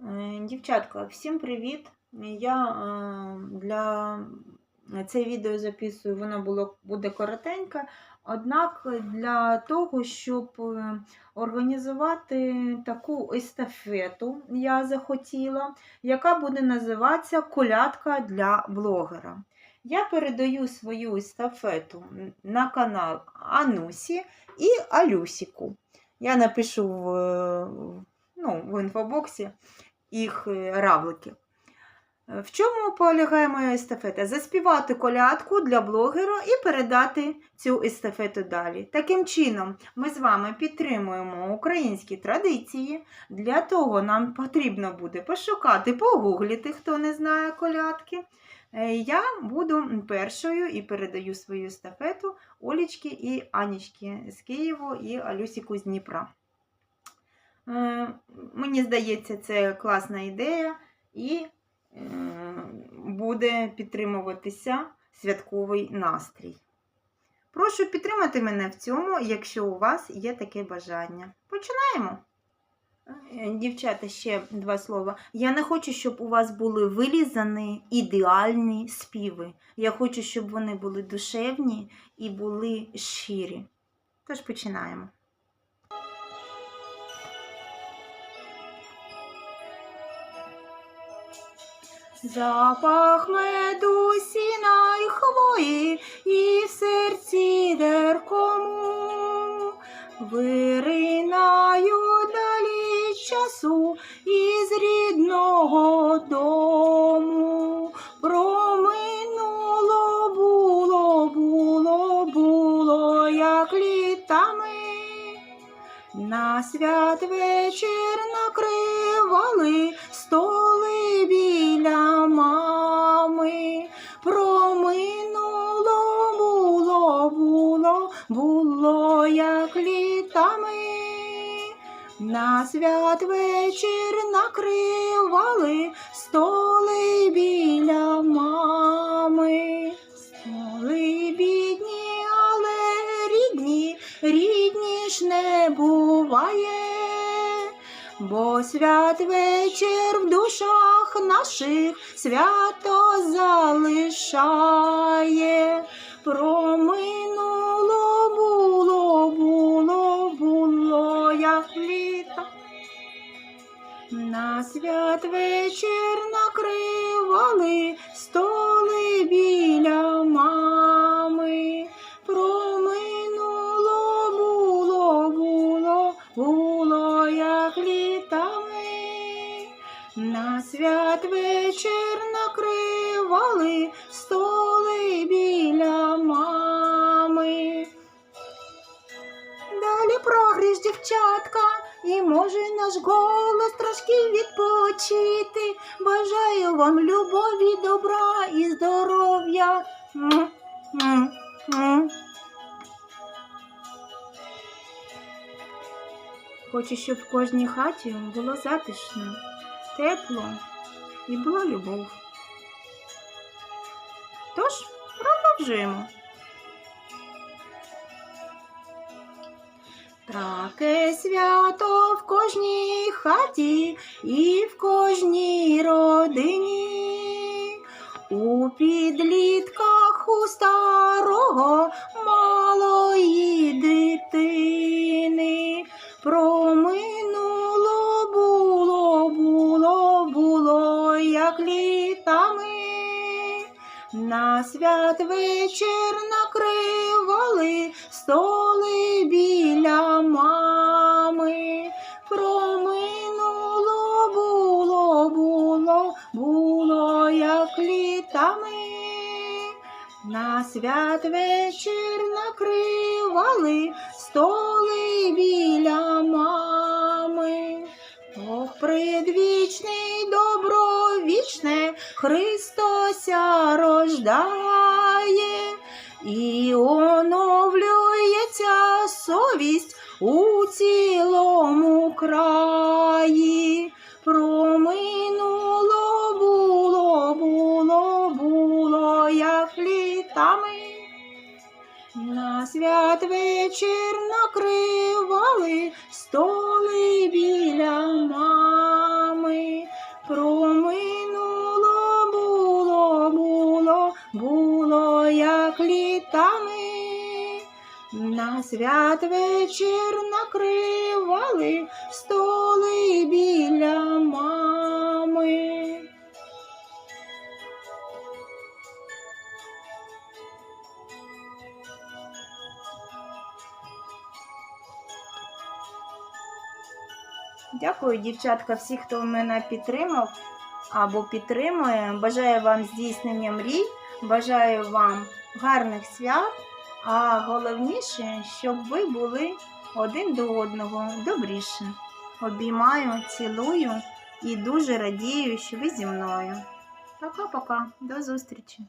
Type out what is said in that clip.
Е, Дівчатка, всім привіт! Я е, для це відео записую, воно було, буде коротеньке. Однак для того, щоб е, організувати таку естафету, я захотіла, яка буде називатися Колядка для блогера. Я передаю свою естафету на канал Анусі і Алюсіку. Я напишу в, ну, в інфобоксі їх е, равлики. Е, В чому полягає моя естафета? Заспівати колядку для блогера і передати цю естафету далі. Таким чином, ми з вами підтримуємо українські традиції. Для того нам потрібно буде пошукати, погуглити, хто не знає колядки. Е, Я буду першою і передаю свою естафету Олічки і Анічки з Києва і Алюсіку з Дніпра. Е, Мені здається, це класна ідея і е, буде підтримуватися святковий настрій. Прошу підтримати мене в цьому, якщо у вас є таке бажання. Починаємо. Е, Дівчата, ще два слова. Я не хочу, щоб у вас були вилізані ідеальні співи. Я хочу, щоб вони були душевні і були щирі. Тож починаємо. Запах меду, сіна й хвої, і в серці деркому виринаю далі часу із рідного дому. На святвечір накривали столи біля мами. Проминуло було, було, було, як літами. На святвечір накривали столи біля мами. Бо святвечір в душах наших свято залишає. Проминуло було, було, було, як літо. На святвечір накривали наш голос трошки відпочити. Бажаю вам любові, добра і здоров'я. Хочу, щоб в кожній хаті було затишно, тепло і була любов. Тож, продовжуємо. Таке свято в кожній хаті і в кожній родині. У підлітках у старого малої дитини. Проминуло було, було, було, як літами. На святвечір накривали столи біля На святвечір накривали столи біля мами. Ох, предвічний, добровічне, Христося рождає, і оновлюється совість у цілому краї. накривали столи біля мами. Проминуло було, було, було, як літами. На святвечір накривали столи біля мами. Дякую, дівчатка, всі, хто мене підтримав або підтримує. Бажаю вам здійснення мрій, бажаю вам гарних свят, а головніше, щоб ви були один до одного добріше. Обіймаю, цілую і дуже радію, що ви зі мною. Пока-пока, до зустрічі!